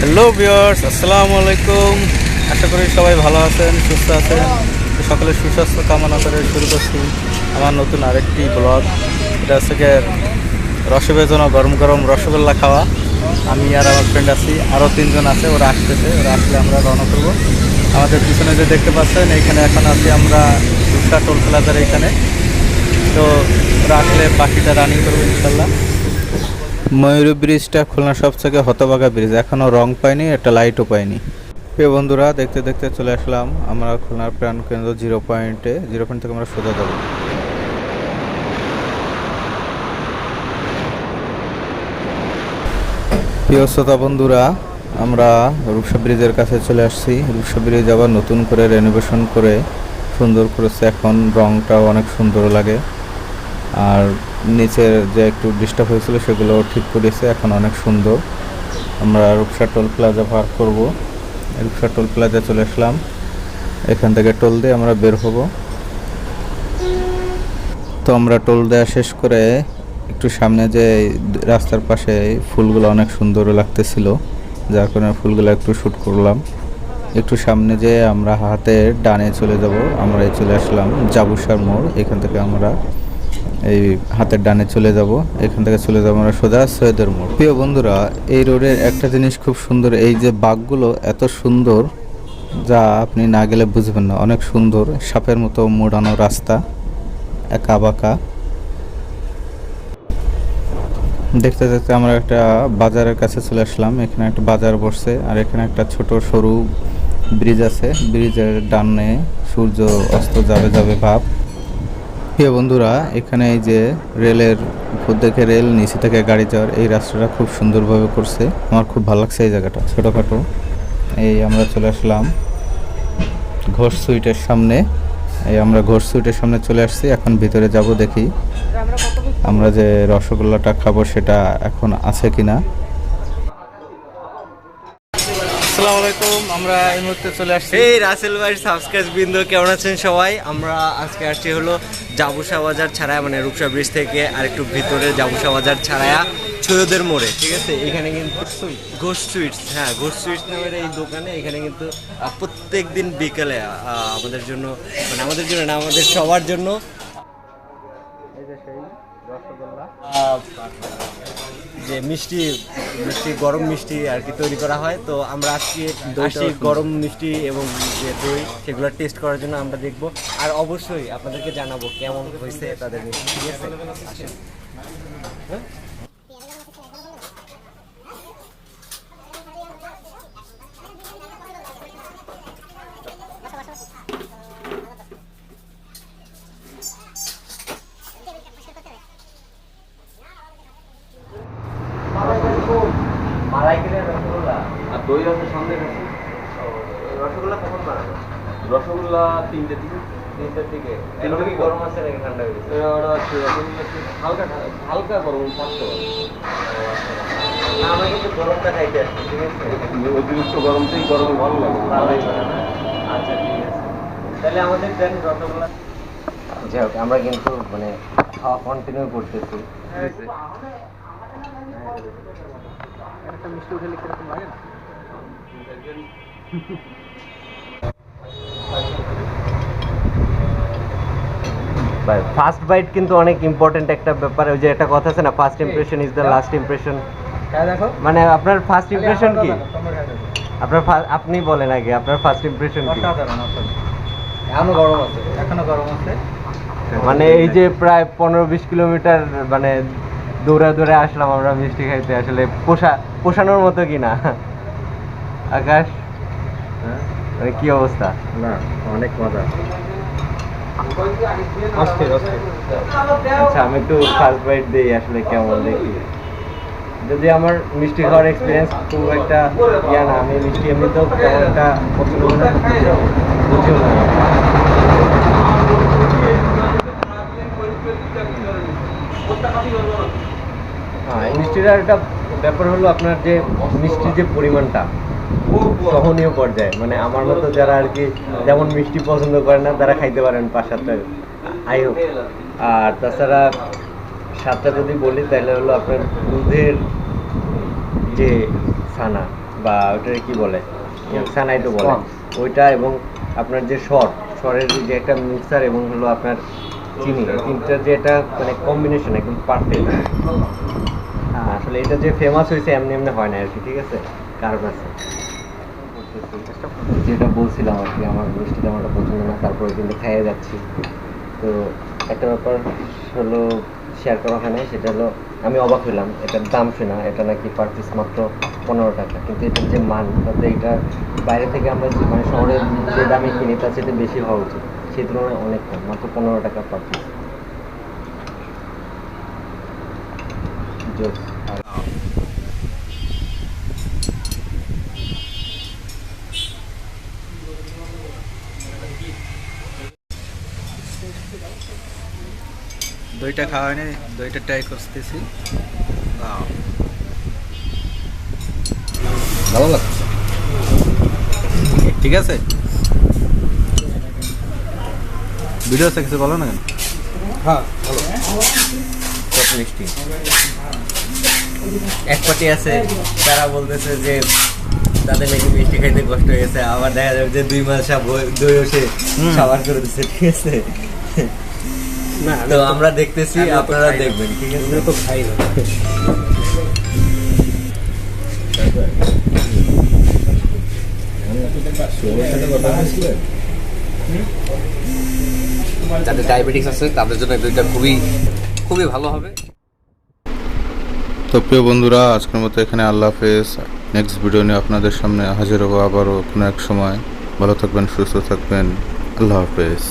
Hello viewers আসসালামু আলাইকুম আশা করি সবাই ভালো আছেন, সুস্থ আছেন। তো সকলের সুস্বাস্থ্য কামনা করে শুরু করছি আমার নতুন আরেকটি ব্লগ এটা হচ্ছে গিয়ে রসবেজনা গরম গরম রসগোল্লা খাওয়া। আমি আর আমার ফ্রেন্ড আছি আরও তিনজন আছে, ওরা আসতেছে, ওরা আসলে আমরা রওনা করব। আমাদের পিছনে যে দেখতে পাচ্ছেন, এখানে এখন আছি আমরা দুসরা টোল প্লাজার এইখানে তো রাখলে বাকিটা রানিং করব ইনশাল্লাহ। ময়ূর ব্রিজটা খুলনা সব থেকে হতবাগা ব্রিজ এখনও রং পায়নি একটা লাইটও পাইনি। প্রিয় বন্ধুরা, দেখতে দেখতে চলে আসলাম আমরা খুলনার প্রাণ কেন্দ্র জিরো পয়েন্টে জিরো পয়েন্ট থেকে আমরা সোজা যাব। প্রিয় শ্রোতা বন্ধুরা, আমরা রূপসা ব্রিজের কাছে চলে আসছি। রূপসা ব্রিজ আবার নতুন করে রেনোভেশন করে সুন্দর করেছে। এখন রংটাও অনেক সুন্দর লাগে। আর নিচের যে একটু ডিস্টার্ব হয়েছিল সেগুলো ঠিক করেছে, এখন অনেক সুন্দর। আমরা রূপসা টোল প্লাজা পার করব। রূপসা টোল প্লাজা চলে আসলাম। এখান থেকে টোল দিয়ে আমরা বের হব। তো আমরা টোল দেওয়া শেষ করে একটু সামনে যে রাস্তার পাশে ফুলগুলো অনেক সুন্দর লাগতেছিল, যার কারণে ফুলগুলো একটু শ্যুট করলাম। একটু সামনে যে আমরা হাতে ডানে চলে যাব, আমরা চলে আসলাম জাবুসার মোড়। এখান থেকে আমরা এই হাতের ডানে চলে যাব। এখান থেকে চলে যাব আমরা সোজা সৈয়দের মোড়। প্রিয় বন্ধুরা, এই রোডের একটা জিনিস খুব সুন্দর, এই যে বাঘগুলো এত সুন্দর যা আপনি না গেলে বুঝবেন না। অনেক সুন্দর, সাপের মতো মোড়ানো রাস্তা, একা বাঁকা। দেখতে দেখতে আমরা একটা বাজারের কাছে চলে আসলাম। এখানে একটা বাজার বসছে আর এখানে একটা ছোট সরু ব্রিজ আছে। ব্রিজের ডানে সূর্য অস্ত যাবে যাবে ভাব। প্রিয় বন্ধুরা, এখানে এই যে রেলের উপর থেকে রেল নিচে থেকে গাড়ি যাওয়ার এই রাস্তাটা খুব সুন্দরভাবে করছে। আমার খুব ভালো লাগছে এই জায়গাটা, ছোটোখাটো। এই আমরা চলে আসলাম ঘোষ সুইটের সামনে। এই আমরা ঘোষ সুইটের সামনে চলে আসছি, এখন ভিতরে যাব দেখি আমরা যে রসগোল্লাটা খাব সেটা এখন আছে কিনা। আসসালামু আমরা এই মুহূর্তে চলে আসছি। এই রাসেল ভাই সাবস্ক্রাইব বিন্দু কেমন আছেন সবাই? আমরা আজকে আসছি হলো জাবুসা বাজার ছাড়া মানে রূপসা ব্রিজ থেকে আরেকটু ভিতরে জাবুসা বাজার ছাড়ায়া ছৈয়দের মোড়ে ঠিক আছে? এখানে কিন্তু ঘোষ সুইটস হ্যাঁ ঘোষ সুইটস নামের এই দোকানে এখানে কিন্তু প্রত্যেক দিন বিকেলে আমাদের জন্য মানে আমাদের জন্য না আমাদের সবার জন্য। এই যে সেই রসগোল্লা। যে মিষ্টি মিষ্টি গরম মিষ্টি আর কি তৈরি করা হয়। তো আমরা আজকে দই গরম মিষ্টি এবং যে দই সেগুলো টেস্ট করার জন্য আমরা দেখব। আর অবশ্যই আপনাদেরকে জানাব কেমন হয়েছে তাদের মিষ্টি। ঠিক আছে? আসেন। মালাইকারের রসগোল্লা। আর দই আছে কাছে। রসগোল্লা কখন বানাবো রসগোল্লা দিকে তিনটার দিকে তিনটার এখন কি গরম আছে নাকি ঠান্ডা হয়ে গেছে ওটা আছে রসগোল্লা হালকা হালকা গরম থাকতে পারে না, আমরা কিন্তু গরমটা খাইতে আসছি ঠিক আছে। অতিরিক্ত গরমটাই গরম ভালো লাগে। ভালোই আচ্ছা ঠিক আছে। তাহলে আমাদের দেন রসগোল্লা। যাই হোক আমরা কিন্তু মানে খাওয়া কন্টিনিউ করতেছি। একটা মিষ্টি কীরকম লাগে না? ফার্স্ট বাইট কিন্তু অনেক ইম্পর্টেন্ট একটা ব্যাপার ওই যে একটা কথা আছে না first impression is the last impression মানে আপনার ফার্স্ট ইমপ্রেশন কি। আপনার আপনি বলেন আগে আপনার ফার্স্ট ইমপ্রেশন কি? অসাধারণ অসাধারণ। এখনও গরম আছে এখনও গরম আছে। মানে এই যে প্রায় পনেরো বিশ কিলোমিটার মানে দৌড়ে দৌড়ে আসলাম আমরা মিষ্টি খাইতে। আসলে পোষা পোষানোর মতো কি না আকাশ মানে কি অবস্থা? না অনেক মজা। আচ্ছা আমি একটু ফার্স্ট বাইট দিই আসলে কেমন দেখি। যদি আমার মিষ্টি খাওয়ার এক্সপিরিয়েন্স খুব একটা ইয়া না আমি মিষ্টি এমনিতেও তেমন একটা পছন্দ বুঝিও না। হ্যাঁ এই মিষ্টিটার একটা ব্যাপার হলো আপনার যে মিষ্টির যে পরিমাণটা সহনীয় পর্যায়ে। মানে আমার মতো যারা আর কি যেমন মিষ্টি পছন্দ করে না তারা খাইতে পারেন পাঁচ সাতটা আই হোক। আর তাছাড়া স্বাদটা যদি বলি তাহলে হলো আপনার দুধের যে ছানা বা ওটাকে কি বলে? ছানাই তো বলে। ওইটা এবং আপনার যে সর সরের যে একটা মিক্সার এবং হলো আপনার চিনি এই তিনটার যে একটা মানে কম্বিনেশন একদম পারফেক্ট হ্যাঁ। আসলে এটা যে ফেমাস হয়েছে এমনি এমনি হয় না আর কি ঠিক আছে? কারণ আছে। যেটা বলছিলাম আর কি আমার মিষ্টিটা আমার পছন্দ না তারপরে কিন্তু খেয়ে যাচ্ছি। তো একটা ব্যাপার হলো শেয়ার করা হয় নাই সেটা হলো আমি অবাক হলাম এটার দাম শোনা এটা নাকি পার পিস মাত্র পনেরো টাকা। কিন্তু এটার যে মান তাতে এটা বাইরে থেকে আমরা মানে শহরে যে দামে কিনি তার সাথে বেশি হওয়া উচিত। সেই তুলনায় অনেক কম মাত্র পনেরো টাকা পার পিস দইটা খাওয়া হয়নি দইটা ট্রাই করতেছি। ভালো লাগছে? ঠিক আছে? ভিডিও আছে কিছু বলো না কেন? হ্যাঁ মিষ্টি এক পার্টি আছে তারা বলতেছে যে তাদের নাকি মিষ্টি খাইতে কষ্ট হয়ে গেছে আবার দেখা যাবে যে দুই মাস দই সে হুম। সাবার করে দিচ্ছে ঠিক আছে? না তো আমরা দেখতেছি আপনারা দেখবেন ঠিক আছে? তো খাই না। যাদের ডায়াবেটিস আছে, তাদের জন্য এটা খুবই খুবই ভালো হবে। তো প্রিয় বন্ধুরা, আজকের মতো এখানে আল্লাহ হাফেজ। নেক্সট ভিডিও নিয়ে আপনাদের সামনে হাজির হব আবারও কোনো এক সময়। ভালো থাকবেন, সুস্থ থাকবেন। আল্লাহ হাফেজ।